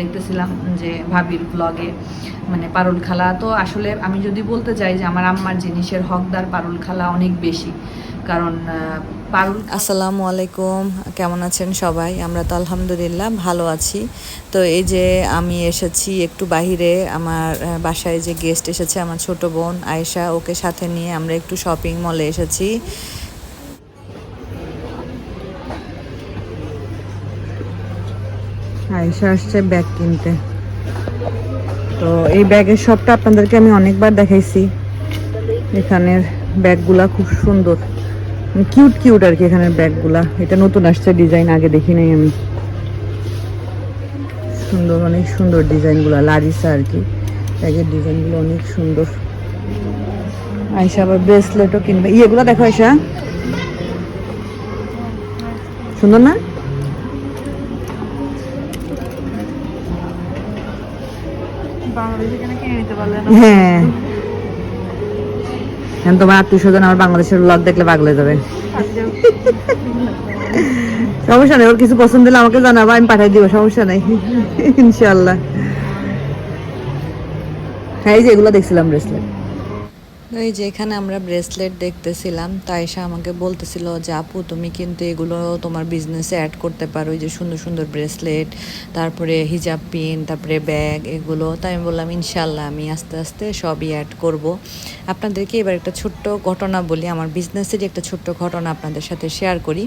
দেখতেছিলাম যে ভাবির ব্লগে মানে পারুল খালা। তো আসলে আমি যদি বলতে চাই যে আমার আম্মার জিনিসের হকদার পারুল খালা অনেক বেশি। কারণ পারুল আসসালামু আলাইকুম। কেমন আছেন সবাই? আমরা তো আলহামদুলিল্লাহ ভালো আছি। তো এই যে আমি এসেছি একটু বাহিরে, আমার বাসায় যে গেস্ট এসেছে আমার ছোট বোন আয়েশা, ওকে সাথে নিয়ে আমরা একটু শপিং মলে এসেছি। আয়েশা আসছে ব্যাগ কিনতে। তো এই ব্যাগের শপটা আপনাদেরকে আমি অনেকবার দেখাইছি। এখানের ব্যাগগুলা খুব সুন্দর। কিউট কিউট আর কি এখানের ব্যাগগুলা। এটা নতুন আসছে ডিজাইন আগে দেখি নাই আমি। সুন্দর, অনেক সুন্দর ডিজাইনগুলো লারিসা আর কি। ব্যাগের ডিজাইনগুলো অনেক সুন্দর। আয়সা আবার ব্রেসলেটও কিনবে। ইয়েগুলো দেখো আয়সা সুন্দর না? হ্যাঁ। তোমার আত্মীয় স্বজন আমার বাংলাদেশের ব্লগ দেখলে পাগলে যাবে। সমস্যা নেই, ওর কিছু পছন্দ হলে আমাকে জানাব আমি পাঠাই দিব, সমস্যা নেই। ইনশাল্লাহ হ্যাঁ এই যে এগুলো দেখছিলাম ব্রেসলেট এই যে এখানে আমরা ব্রেসলেট দেখতেছিলাম তাই তাইশা আমাকে বলতেছিল যে, আপু, তুমি কিন্তু এগুলো তোমার বিজনেসে অ্যাড করতে পারো, এই যে সুন্দর সুন্দর ব্রেসলেট তারপরে হিজাব পিন তারপরে ব্যাগ এগুলো। তাই আমি বললাম ইনশাল্লাহ আমি আস্তে আস্তে সবই অ্যাড করব। আপনাদেরকে এবার একটা ছোট্ট ঘটনা বলি, আমার বিজনেসের একটা ছোট্ট ঘটনা আপনাদের সাথে শেয়ার করি।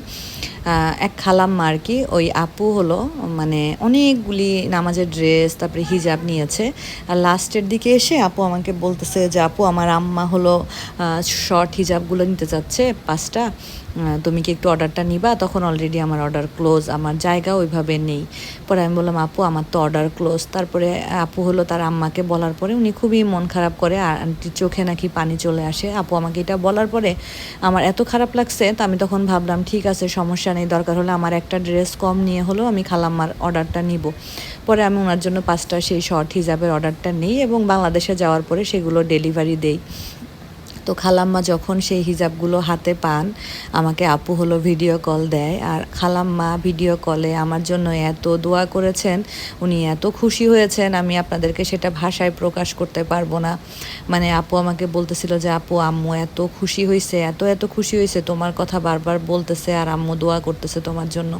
এক খালাম্মা আর কি, ওই আপু হলো মানে অনেকগুলি নামাজের ড্রেস তারপরে হিজাব নিয়েছে। আর লাস্টের দিকে এসে আপু আমাকে বলতেছে যে, আপু, আমার আম্মা হলো শর্ট হিজাবগুলো নিতে চাচ্ছে পাঁচটা। তুমি কি একটু অর্ডারটা নিবা? তখন অলরেডি আমার অর্ডার ক্লোজ আমার জায়গা ওইভাবে নেই। পরে আমি বললাম, আপু, আমার তো অর্ডার ক্লোজ তারপরে আপু হলো তার আম্মাকে বলার পরে উনি খুবই মন খারাপ করে আর আন্টির চোখে নাকি পানি চলে আসে? আপু আমাকে এটা বলার পরে আমার এত খারাপ লাগছে, তো আমি তখন ভাবলাম, ঠিক আছে, সমস্যা নেই, দরকার হলে আমার একটা ড্রেস কম নিয়ে হলেও আমি খালাম্মার অর্ডারটা নিব। পরে আমি ওনার জন্য পাঁচটা সেই শর্ট হিজাবের অর্ডারটা নিই এবং বাংলাদেশে যাওয়ার পরে সেগুলো ডেলিভারি দেই। তো খালাম্মা যখন সেই হিজাবগুলো হাতে পান, আমাকে আপু হলো ভিডিও কল দেয়। আর খালাম্মা ভিডিও কলে আমার জন্য এত দোয়া করেছেন, উনি এত খুশি হয়েছেন, আমি আপনাদেরকে সেটা ভাষায় প্রকাশ করতে পারব না। মানে আপু আমাকে বলতেছিল যে, আপু, আম্মু এত খুশি হয়েছে এত এত খুশি হয়েছে তোমার কথা বারবার বলতেছে আর আম্মু দোয়া করতেছে তোমার জন্য।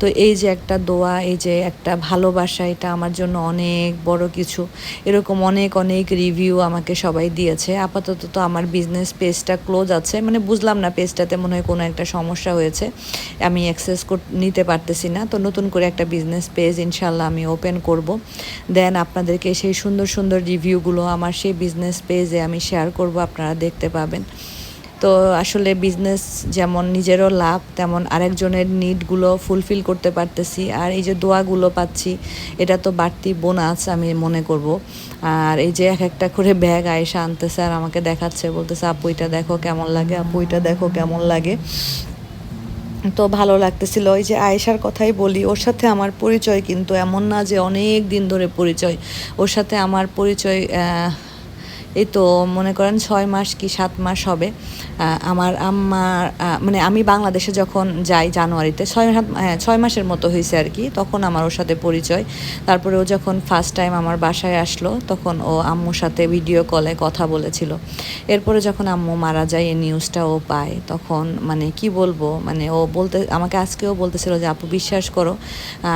তো এই যে একটা দোয়া, এই যে একটা ভালোবাসা, এটা আমার জন্য অনেক বড় কিছু। এরকম অনেক অনেক রিভিউ আমাকে সবাই দিয়েছে। আপাতত তো আমার বিজনেস পেজটা ক্লোজ আছে। মানে বুঝলাম না পেজটাতে মনে হয় কোনো একটা সমস্যা হয়েছে। আমি অ্যাক্সেস নিতে পারতেছি না। তো নতুন করে একটা বিজনেস পেজ ইনশাল্লাহ আমি ওপেন করব। দেন আপনাদেরকে সেই সুন্দর সুন্দর রিভিউগুলো আমার সেই বিজনেস পেজে আমি শেয়ার করব। আপনারা দেখতে পাবেন। তো আসলে বিজনেস যেমন নিজেরও লাভ, তেমন আরেকজনের নিডগুলো ফুলফিল করতে পারতেছি। আর এই যে দোয়াগুলো পাচ্ছি, এটা তো বাড়তি বোনাস আমি মনে করব। আর এই যে এক একটা করে ব্যাগ আয়েশা আনতেছে আর আমাকে দেখাচ্ছে, বলতেছে, আপু, এটা দেখো কেমন লাগে, আপু, এটা দেখো কেমন লাগে। তো ভালো লাগতেছিল। ওই যে আয়েশার কথাই বলি, ওর সাথে আমার পরিচয় কিন্তু এমন না যে অনেক দিন ধরে পরিচয়। ওর সাথে আমার পরিচয় এই তো মনে করেন ছয় মাস কি সাত মাস হবে আমার আম্মার মানে আমি বাংলাদেশে যখন যাই জানুয়ারিতে, ছয় সাত ছয় মাসের মতো হয়েছে আর কি, তখন আমার ওর সাথে পরিচয়। তারপরে ও যখন ফার্স্ট টাইম আমার বাসায় আসলো, তখন ও আম্মুর সাথে ভিডিও কলে কথা বলেছিল। এরপরে যখন আম্মু মারা যায়, এই নিউজটা ও পায়, তখন মানে কি বলব মানে ও বলতে, আমাকে আজকেও বলতেছিল যে, আপু, বিশ্বাস করো,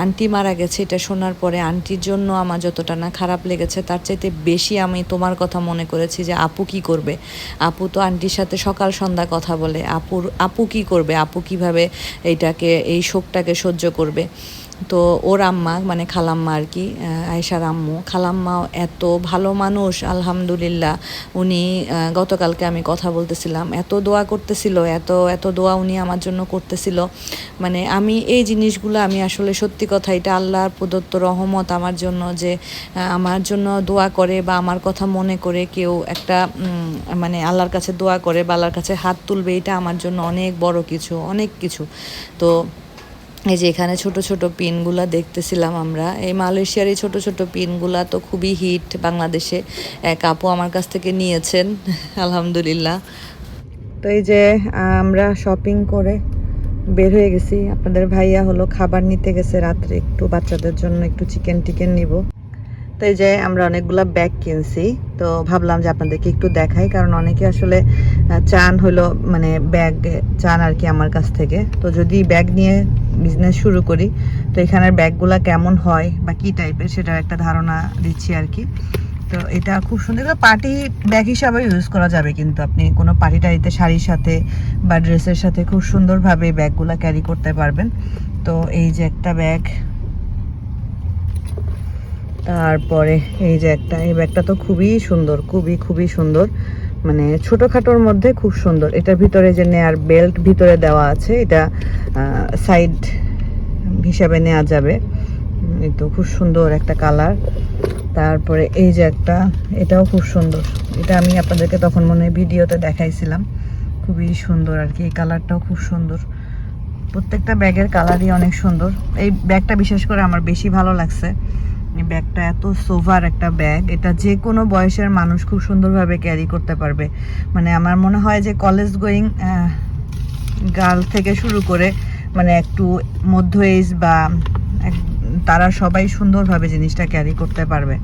আন্টি মারা গেছে, এটা শোনার পরে আন্টির জন্য আমার যতটা না খারাপ লেগেছে, তার চাইতে বেশি আমি তোমার কথা মনে করেছি যে আপু কি করবে? আপু তো আন্টির সাথে সকাল সন্ধ্যা কথা বলে। আপুর, আপু কি করবে? আপু কীভাবে এইটাকে, এই শোকটাকে সহ্য করবে? তো ওর আম্মা মানে খালাম্মা আর কি আহ, আয়েশার আম্মু। খালাম্মাও এত ভালো মানুষ আলহামদুলিল্লাহ। উনি গতকালকে আমি কথা বলতেছিলাম। এত দোয়া করতেছিল এত এত দোয়া উনি আমার জন্য করতেছিল। মানে আমি এই জিনিসগুলো আমি আসলে সত্যি কথা এটা আল্লাহর প্রদত্ত রহমত আমার জন্য যে আমার জন্য দোয়া করে বা আমার কথা মনে করে কেউ একটা মানে আল্লাহর কাছে দোয়া করে বা আল্লাহর কাছে হাত তুলবে এটা আমার জন্য অনেক বড় কিছু অনেক কিছু। তো এই যে এখানে ছোট ছোট পিনগুলা দেখতেছিলাম আমরা। এই মালয়েশিয়ার এই ছোট ছোট পিনগুলা তো খুবই হিট বাংলাদেশে। এক আপু আমার কাছ থেকে নিয়েছেন, আলহামদুলিল্লাহ। তো এই যে আমরা শপিং করে বের হয়ে গেছি। আপনাদের ভাইয়া হলো খাবার নিতে গেছে রাত্রে, একটু বাচ্চাদের জন্য একটু চিকেন টিকেন নিব। তো এই যে আমরা অনেকগুলো ব্যাগ কিনছি, তো ভাবলাম যে আপনাদেরকে একটু দেখাই, কারণ অনেকে আসলে চান হলো মানে ব্যাগ চান আর কি আমার কাছ থেকে। তো যদি ব্যাগ নিয়ে বিজনেস শুরু করি, তো এখানের ব্যাগগুলো কেমন হয় বা কী টাইপের সেটার একটা ধারণা দিচ্ছি আর কি। তো এটা খুব সুন্দর পার্টি ব্যাগ হিসাবে ইউজ করা যাবে কিন্তু আপনি কোনো পার্টি টাড়িতে শাড়ির সাথে বা ড্রেসের সাথে খুব সুন্দরভাবে ব্যাগগুলো ক্যারি করতে পারবেন। তো এই যে একটা ব্যাগ তারপরে এই যে একটা, এই ব্যাগটা তো খুবই সুন্দর, খুবই খুবই সুন্দর। মানে ছোটোখাটোর মধ্যে খুব সুন্দর। এটার ভিতরে যে নেয়ার বেল্ট ভিতরে দেওয়া আছে, এটা সাইড হিসাবে নেওয়া যাবে। এই তো খুব সুন্দর একটা কালার। তারপরে এই যে একটা, এটাও খুব সুন্দর। এটা আমি আপনাদেরকে তখন মনে হয় ভিডিওতে দেখাইছিলাম। খুবই সুন্দর আর কি, এই কালারটাও খুব সুন্দর। প্রত্যেকটা ব্যাগের কালারই অনেক সুন্দর। এই ব্যাগটা বিশেষ করে আমার বেশি ভালো লাগছে। ব্যাগটা এত সোভার একটা ব্যাগ। এটা যে কোনো বয়সের মানুষ খুব সুন্দরভাবে ক্যারি করতে পারবে। মানে আমার মনে হয় যে কলেজ গোয়িং গার্ল থেকে শুরু করে মানে একটু মধ্য এজ বা তারা সবাই সুন্দরভাবে জিনিসটা ক্যারি করতে পারবে।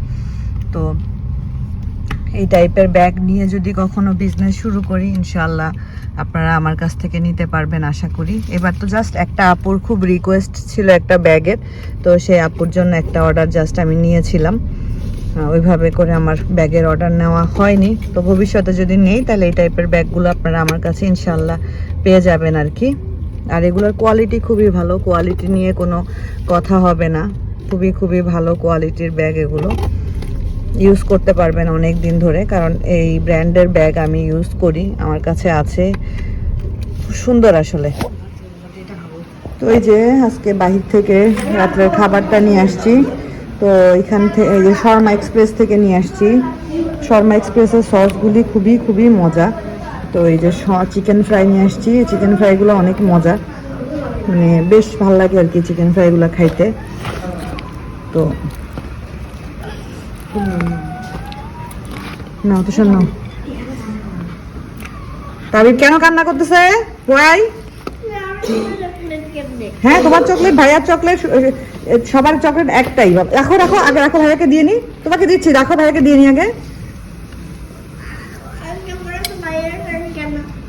তো এই টাইপের ব্যাগ নিয়ে যদি কখনো বিজনেস শুরু করি ইনশাল্লাহ আপনারা আমার কাছ থেকে নিতে পারবেন, আশা করি। এবার তো জাস্ট একটা আপুর খুব রিকোয়েস্ট ছিল একটা ব্যাগের তো সেই আপুর জন্য একটা অর্ডার জাস্ট আমি নিয়েছিলাম। ওইভাবে করে আমার ব্যাগের অর্ডার নেওয়া হয়নি। তো ভবিষ্যতে যদি নেই, তাহলে এই টাইপের ব্যাগগুলো আপনারা আমার কাছে ইনশাল্লাহ পেয়ে যাবেন আর কি। আর এগুলোর কোয়ালিটি খুবই ভালো কোয়ালিটি নিয়ে কোনো কথা হবে না। খুবই খুবই ভালো কোয়ালিটির ব্যাগ এগুলো। ইউজ করতে পারবেন অনেক দিন ধরে, কারণ এই ব্র্যান্ডের ব্যাগ আমি ইউজ করি, আমার কাছে আছে। সুন্দর আসলে। তো এই যে আজকে বাহির থেকে রাত্রের খাবারটা নিয়ে আসছি, তো এখান থেকে এই যে শর্মা এক্সপ্রেস থেকে নিয়ে আসছি। শর্মা এক্সপ্রেসের সসগুলি খুবই খুবই মজা। তো এই যে চিকেন ফ্রাই নিয়ে আসছি চিকেন ফ্রাইগুলো অনেক মজা। মানে বেশ ভালো লাগে আর কি চিকেন ফ্রাইগুলো খাইতে। তো না তো শোনো তাবির কেন কান্না করতেছে? ওয়াই হ্যাঁ তোমার চকলেট ভাইয়ার চকলেট সবার চকলেট একটাই। রাখো রাখো, আগে রাখো, ভাইয়াকে দিয়ে নি। তোমাকে দিচ্ছি, রাখো, ভাইয়াকে দিয়ে নি আগে।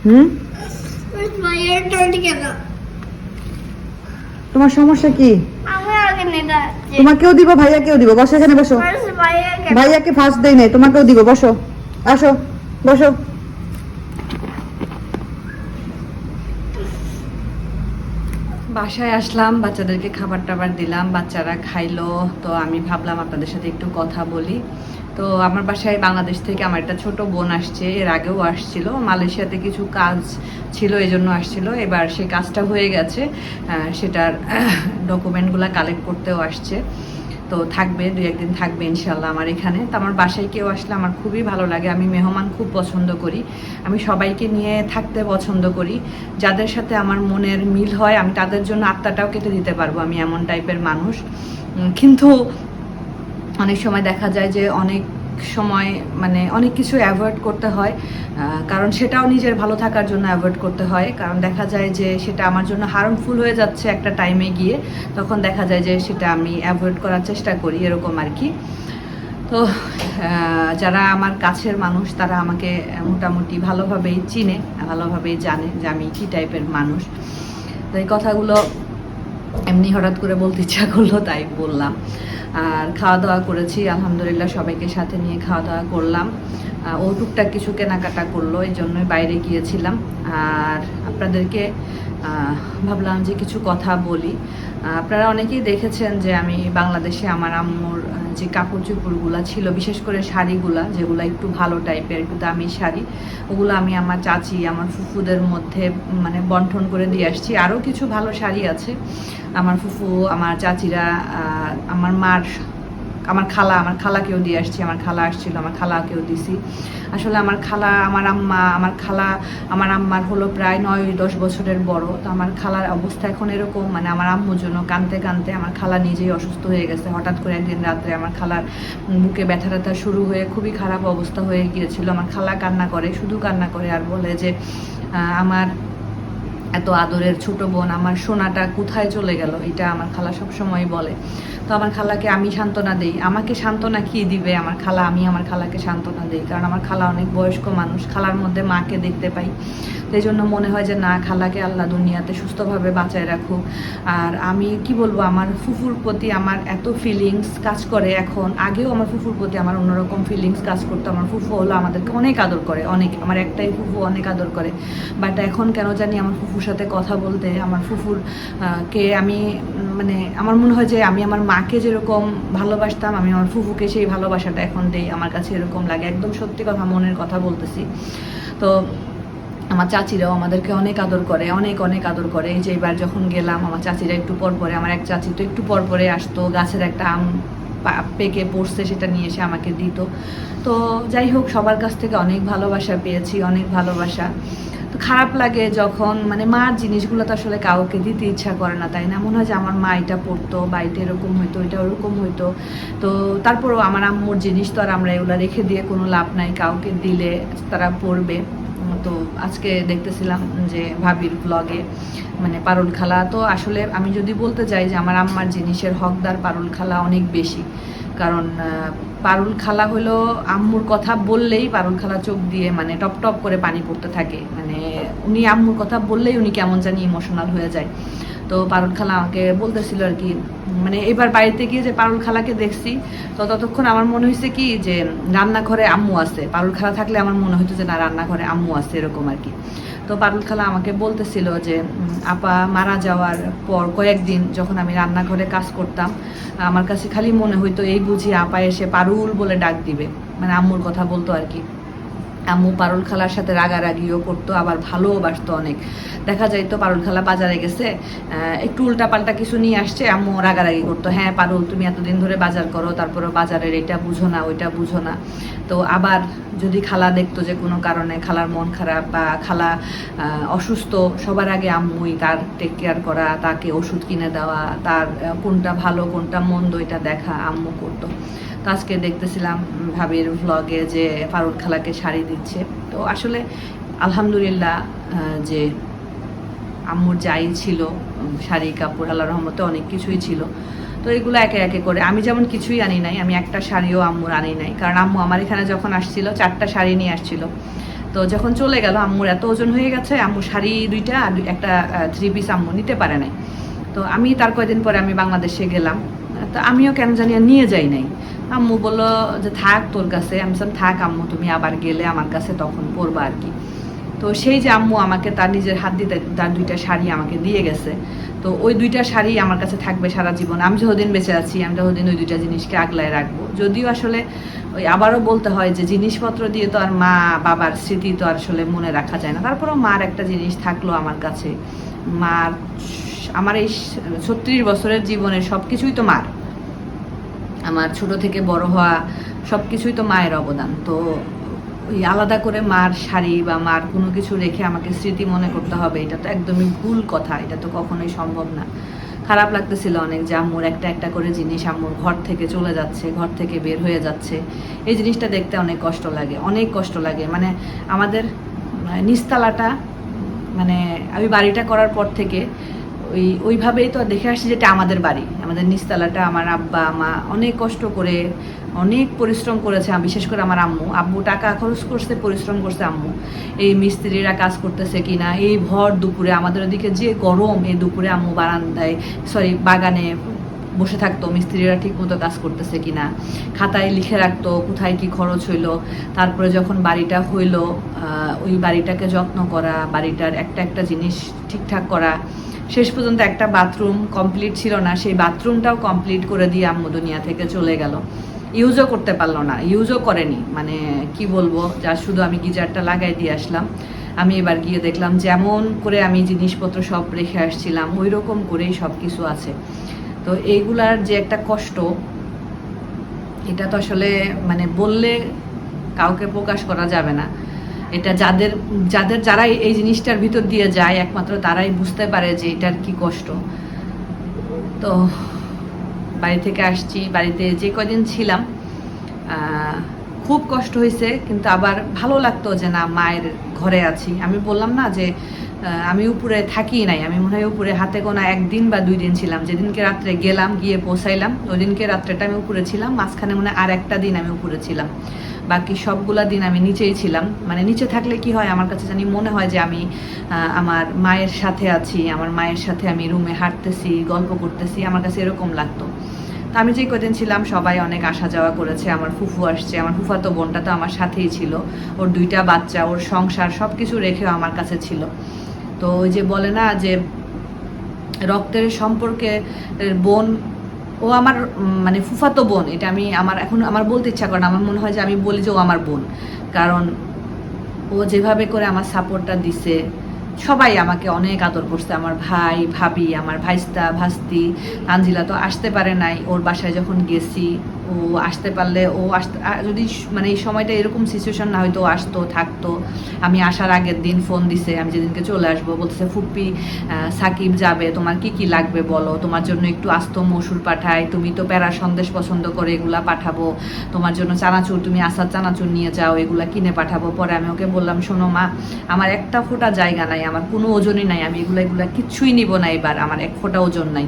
হুম? তোমার সমস্যা কি? তোমাকেও দিব ভাইয়া ভাইয়াকেও দিব। বসো এখানে বসো। ভাইয়াকে। ফার্স্ট দেয় নাই তোমাকেও দিব বসো। আসো বসো। বাসায় আসলাম, বাচ্চাদেরকে খাবার টাবার দিলাম, বাচ্চারা খাইলো। তো আমি ভাবলাম আপনাদের সাথে একটু কথা বলি। তো আমার বাসায় বাংলাদেশ থেকে আমার একটা ছোট বোন আসছে, এর আগেও আসছিল। মালয়েশিয়াতে কিছু কাজ ছিল এই জন্য আসছিল। এবার সেই কাজটা হয়ে গেছে। সেটার ডকুমেন্টগুলো কালেক্ট করতেও আসছে। তো থাকবে দু একদিন থাকবে ইনশাল্লাহ আমার এখানে। তো আমার বাসায় কেউ আসলে আমার খুবই ভালো লাগে। আমি মেহমান খুব পছন্দ করি। আমি সবাইকে নিয়ে থাকতে পছন্দ করি। যাদের সাথে আমার মনের মিল হয়, আমি তাদের জন্য আত্মাটাও কেটে দিতে পারব। আমি এমন টাইপের মানুষ। কিন্তু অনেক সময় দেখা যায় যে অনেক সময় মানে অনেক কিছু অ্যাভয়েড করতে হয়। কারণ সেটাও নিজের ভালো থাকার জন্য অ্যাভয়েড করতে হয়। কারণ দেখা যায় যে সেটা আমার জন্য হার্মফুল হয়ে যাচ্ছে একটা টাইমে গিয়ে। তখন দেখা যায় যে সেটা আমি অ্যাভয়েড করার চেষ্টা করি, এরকম আর কি। তো যারা আমার কাছের মানুষ, তারা আমাকে মোটামুটি ভালোভাবেই চিনে, ভালোভাবেই জানে যে আমি কী টাইপের মানুষ। তো এই কথাগুলো এমনি হঠাৎ করে বলতে ইচ্ছা করল, তাই বললাম। আর খাওয়া দাওয়া করেছি, আলহামদুলিল্লাহ সবাইকে সাথে নিয়ে খাওয়া দাওয়া করলাম ও টুকটাক কিছু কেনাকাটা করল, এই জন্যই বাইরে গিয়েছিলাম। আর আপনাদেরকে ভাবলাম যে কিছু কথা বলি। আপনারা অনেকেই দেখেছেন যে আমি বাংলাদেশে আমার আম্মুর যে কাপড় চোপড়গুলো ছিল, বিশেষ করে শাড়িগুলা, যেগুলো একটু ভালো টাইপের, একটু দামি শাড়ি, ওগুলো আমি আমার চাচি, আমার ফুফুদের মধ্যে মানে বন্টন করে দিয়ে আসছি। আরও কিছু ভালো শাড়ি আছে। আমার ফুফু, আমার চাচিরা আমার মার আমার খালা, আমার খালাকেও দিয়ে আসছি, আমার খালা আসছিল, আমার খালাকেও দিছি। আসলে আমার খালা, আমার আম্মা, আমার খালা, আমার আম্মার হলো প্রায় নয়, দশ বছরের বড়। তো আমার খালার অবস্থা এখন এরকম মানে আমার আম্মুর জন্য কানতে কানতে আমার খালা নিজেই অসুস্থ হয়ে গেছে। হঠাৎ করে একদিন রাত্রে আমার খালার বুকে ব্যথা ট্যাথা শুরু হয়ে খুবই খারাপ অবস্থা হয়ে গিয়েছিল। আমার খালা কান্না করে, শুধু কান্না করে আর বলে যে আমার এত আদরের ছোট বোন, আমার সোনাটা কোথায় চলে গেল? এটা আমার খালা সব সময় বলে। তো আমার খালাকে আমি সান্ত্বনা দেই। আমাকে সান্ত্বনা কি দিবে আমার খালা? আমি আমার খালাকে সান্ত্বনা দিই। কারণ আমার খালা অনেক বয়স্ক মানুষ। খালার মধ্যে মাকে দেখতে পাই। এই জন্য মনে হয় যে, না, খালাকে আল্লাহ দুনিয়াতে সুস্থভাবে বাঁচায় রাখুক। আর আমি কি বলব, আমার ফুফুর প্রতি আমার এত ফিলিংস কাজ করে এখন। আগেও আমার ফুফুর প্রতি আমার অন্যরকম ফিলিংস কাজ করতো। আমার ফুফু হলো আমাদেরকে অনেক আদর করে, অনেক, আমার একটাই ফুফু অনেক আদর করে। বাট এখন কেন জানি আমার ফুফুর সাথে কথা বলতে, আমার ফুফুর কে আমি মানে আমার মনে হয় যে, আমি আমার মাকে যেরকম ভালোবাসতাম, আমি আমার ফুফুকে সেই ভালোবাসাটা এখন দেই। আমার কাছে এরকম লাগে, একদম সত্যি কথা মনের কথা বলতেছি। তো আমার চাচিরাও আমাদেরকে অনেক আদর করে, অনেক অনেক আদর করে। এই যে এবার যখন গেলাম, আমার চাচিরা একটু পর পরে, আমার এক চাচি তো একটু পর পরে আসতো, গাছের একটা আম পেকে পড়ছে, সেটা নিয়ে এসে আমাকে দিত। তো যাই হোক, সবার কাছ থেকে অনেক ভালোবাসা পেয়েছি, অনেক ভালোবাসা। তো খারাপ লাগে যখন মানে মার জিনিসগুলো তো আসলে কাউকে দিতে ইচ্ছা করে না, তাই না? মনে হয় যে আমার মা এটা পড়তো, বা এটা এরকম হইতো, এটা ওরকম হইতো। তো তারপরেও আমার আম্মুর জিনিস তো আর আমরা এগুলো রেখে দিয়ে কোনো লাভ নাই, কাউকে দিলে তারা পড়বে। তো আজকে দেখতেছিলাম যে ভাবির ব্লগে মানে পারুল খালা। তো আসলে আমি যদি বলতে চাই যে আমার আম্মার জিনিসের হকদার পারুল খালা অনেক বেশি। কারণ পারুল খালা হলো আম্মুর কথা বললেই পারুল খালা চোখ দিয়ে মানে টপ টপ করে পানি পড়তে থাকে। মানে উনি আম্মুর কথা বললেই উনি কেমন জানি ইমোশনাল হয়ে যায়। তো পারুল খালা আমাকে বলতেছিল আর কি মানে এবার বাড়িতে গিয়ে যে পারুল খালাকে দেখছি, তো ততক্ষণ আমার মনে হয়েছে কি যে রান্নাঘরে আম্মু আছে। পারুল খালা থাকলে আমার মনে হতো যে না, রান্নাঘরে আম্মু আছে এরকম আর কি। তো পারুল খালা আমাকে বলতেছিল যে আপা মারা যাওয়ার পর কয়েকদিন যখন আমি রান্নাঘরে কাজ করতাম, আমার কাছে খালি মনে হইতো এই বুঝি আপা এসে পারুল বলে ডাক দিবে। মানে আম্মুর কথা বলতো আর কি। আম্মু পারুল খালার সাথে রাগারাগিও করতো, আবার ভালোও বাসতো অনেক। দেখা যায় তো পারুল খালা বাজারে গেছে একটু উল্টা পাল্টা কিছু নিয়ে আসছে, আম্মু রাগারাগি করতো হ্যাঁ পারুল, তুমি এতদিন ধরে বাজার করো তারপরে বাজারের এটা বুঝো না, ওইটা বুঝো না। তো আবার যদি খালা দেখতো যে কোনো কারণে খালার মন খারাপ বা খালা অসুস্থ, সবার আগে আম্মুই তার টেক কেয়ার করা, তাকে ওষুধ কিনে দেওয়া, তার কোনটা ভালো, কোনটা মন্দ, এটা দেখা আম্মু করতো। তো আজকে দেখতেছিলাম ভাবির ভ্লগে যে ফারুক খালাকে শাড়ি দিচ্ছে। তো আসলে আলহামদুলিল্লাহ যে আম্মুর যাই ছিল শাড়ি, কাপড় আল্লাহ রহমতে অনেক কিছুই ছিল। তো এগুলো একে একে করে, আমি যেমন কিছুই আনি নাই, আমি একটা শাড়িও আম্মুর আনি নাই। কারণ আম্মু আমার এখানে যখন আসছিল, চারটা শাড়ি নিয়ে আসছিল। তো যখন চলে গেল, আম্মুর এত ওজন হয়ে গেছে, আম্মু শাড়ি দুইটা আর একটা থ্রি পিস আম্মু নিতে পারে নাই। তো আমি তার কয়েকদিন পরে আমি বাংলাদেশে গেলাম। তো আমিও কেন জানি নিয়ে যাই নাই। আম্মু বলল যে, থাক তোর কাছে। আমি থাক আম্মু, তুমি আবার গেলে আমার কাছে, তখন পরবা আর কি। তো সেই যে আম্মু আমাকে তার নিজের হাত দিতে, তার দুইটা শাড়ি আমাকে দিয়ে গেছে। তো ওই দুইটা শাড়ি আমার কাছে থাকবে সারা জীবন। আমি যতদিন বেঁচে আছি, আমি ততদিন ওই দুইটা জিনিসকে আগলায় রাখব। যদিও আসলে ওই আবারও বলতে হয় যে, জিনিসপত্র দিয়ে তো আর মা বাবার স্মৃতি তো আসলে মনে রাখা যায় না। তারপরেও মার একটা জিনিস থাকল আমার কাছে। মার, আমার এই ছত্রিশ বছরের জীবনের সব কিছুই তো মার। আমার ছোট থেকে বড় হওয়া সব কিছুই তো মায়ের অবদান। তো ওই আলাদা করে মার শাড়ি বা মার কোনো কিছু রেখে আমাকে স্মৃতি মনে করতে হবে এটা তো একদমই ভুল কথা এটা তো কখনোই সম্ভব না। খারাপ লাগতেছিল অনেক যে আম্মুর একটা একটা করে জিনিস আম্মুর ঘর থেকে চলে যাচ্ছে ঘর থেকে বের হয়ে যাচ্ছে। এই জিনিসটা দেখতে অনেক কষ্ট লাগে অনেক কষ্ট লাগে। মানে আমাদের আহ, নিচতলাটা মানে আমি বাড়িটা করার পর থেকে ওই, ওইভাবেই তো দেখে আসছি যেটা আমাদের বাড়ি। আমাদের নিচতলাটা আমার আব্বা, মা অনেক কষ্ট করে, অনেক পরিশ্রম করেছে বিশেষ করে আমার আম্মু। আব্বু টাকা খরচ করছে, পরিশ্রম করছে আম্মু। এই মিস্ত্রিরা কাজ করতেছে কিনা, এই ভর দুপুরে আমাদের ওদিকে যে গরম, এই দুপুরে আম্মু বারান্দায় সরি বাগানে বসে থাকতো, মিস্ত্রিরা ঠিক মতো কাজ করতেছে কিনা, খাতায় লিখে রাখতো কোথায় কি খরচ হইল। তারপরে যখন বাড়িটা হইল ওই বাড়িটাকে যত্ন করা, বাড়িটার একটা একটা জিনিস ঠিকঠাক করা শেষ পর্যন্ত একটা বাথরুম কমপ্লিট ছিল না। সেই বাথরুমটাও কমপ্লিট করে দিয়ে আম্মু দুনিয়া থেকে চলে গেল। ইউজও করতে পারল না। ইউজও করেনি। মানে কি বলব, যা শুধু আমি গিজারটা লাগাই দিয়ে আসলাম। আমি এবার গিয়ে দেখলাম যেমন করে আমি জিনিসপত্র সব রেখে আসছিলাম ওই রকম করেই সব কিছু আছে। তো এইগুলার যে একটা কষ্ট, এটা তো আসলে মানে বললে কাউকে প্রকাশ করা যাবে না। এটা যাদের যাদের যারা এই জিনিসটার ভিতর দিয়ে যায়, একমাত্র তারাই বুঝতে পারে যে এটার কি কষ্ট। তো বাড়ি থেকে আসছি, বাড়িতে যে কদিন ছিলাম খুব কষ্ট হয়েছে, কিন্তু আবার ভালো লাগতো যে না, মায়ের ঘরে আছি। আমি বললাম না যে আমি উপরে থাকি নাই, আমি মনে হয় উপরে হাতে গোনা একদিন বা দুই দিন ছিলাম। যেদিনকে রাত্রে গেলাম, গিয়ে পৌঁছাইলাম ওই দিনকে রাত্রেটা আমি উপরে ছিলাম, মাঝখানে মনে আর একটা দিন আমি উপরে ছিলাম। বাকি সবগুলা দিন আমি নিচেই ছিলাম। মানে নিচে থাকলে কি হয়, আমার কাছে জানি মনে হয় যে আমি আমার মায়ের সাথে আছি, আমার মায়ের সাথে আমি রুমে হাঁটতেছি, গল্প করতেছি, আমার কাছে এরকম লাগতো। তো আমি যে কদিন ছিলাম, সবাই অনেক আসা যাওয়া করেছে, আমার ফুফু আসছে, আমার ফুফাতো বোনটা তো আমার সাথেই ছিল। ওর দুইটা বাচ্চা, ওর সংসার সব কিছু রেখেও আমার কাছে ছিল। তো ওই যে বলে না যে, রক্তের সম্পর্কে বোন ও আমার মানে ফুফাতো বোন, এটা আমি আমার এখন, আমার বলতে ইচ্ছা করে না, আমার মনে হয় যে আমি বলি যে ও আমার বোন। কারণ ও যেভাবে করে আমার সাপোর্টটা দিছে, সবাই আমাকে অনেক আদর করছে, আমার ভাই, ভাবি, আমার ভাইস্তা, ভাস্তি, আঞ্জিলা তো আসতে পারে নাই, ওর বাসায় যখন গেছি ও আসতে পারলে, ও আসতে যদি মানে এই সময়টা এরকম সিচুয়েশন না হয়তো আসতো, থাকতো। আমি আসার আগের দিন ফোন দিছে, আমি যেদিনকে চলে আসব, বলতেছে ফুপ্পি সাকিব যাবে, তোমার কি কি লাগবে বলো? তোমার জন্য একটু আস্ত মসুর পাঠাই, তুমি তো প্যারা সন্দেশ পছন্দ করে এগুলা পাঠাবো। তোমার জন্য চানাচুর, তুমি আসার চানাচুর নিয়ে যাও, এগুলা কিনে পাঠাবো। পরে আমি ওকে বললাম, শোনো মা, আমার একটা ফোঁটা জায়গা নাই, আমার কোনো ওজনই নাই, আমি এগুলো, এগুলা কিচ্ছুই নিব না এবার, আমার এক ফোঁটা ওজন নাই।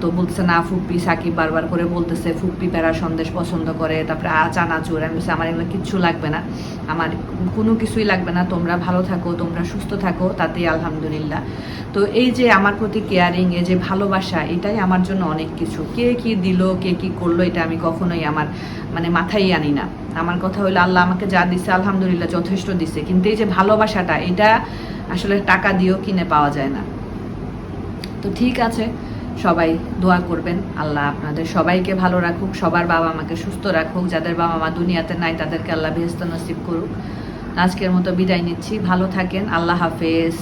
তো বলতেছে, না ফুপ্পি সাকিব বারবার করে বলতেছে ফুপ্পি প্যারা সন্দেশ পছন্দ করে, তারপরে আ চানাচুর আমি বলছি, আমার এগুলো কিচ্ছু লাগবে না। আমার কোনো কিছুই লাগবে না। তোমরা ভালো থাকো, তোমরা সুস্থ থাকো, তাতেই আলহামদুলিল্লাহ। তো এই যে আমার প্রতি কেয়ারিং এই যে ভালোবাসা, এটাই আমার জন্য অনেক কিছু। কে কি দিল, কে কি করল, এটা আমি কখনোই আমার মানে মাথায় আনি না। আমার কথা হলো, আল্লাহ আমাকে যা দিছে, আলহামদুলিল্লাহ যথেষ্ট দিছে। কিন্তু এই যে ভালোবাসাটা, এটা আসলে টাকা দিয়েও কিনে পাওয়া যায় না। তো ঠিক আছে সবাই দোয়া করবেন। আল্লাহ আপনাদের সবাইকে ভালো রাখুক, সবার বাবা মাকে সুস্থ রাখুক, যাদের বাবা মা দুনিয়াতে নাই তাদেরকে আল্লাহ বেহস্ত নসিব করুক। আজকের মতো বিদায় নিচ্ছি, ভালো থাকেন, আল্লাহ হাফেজ।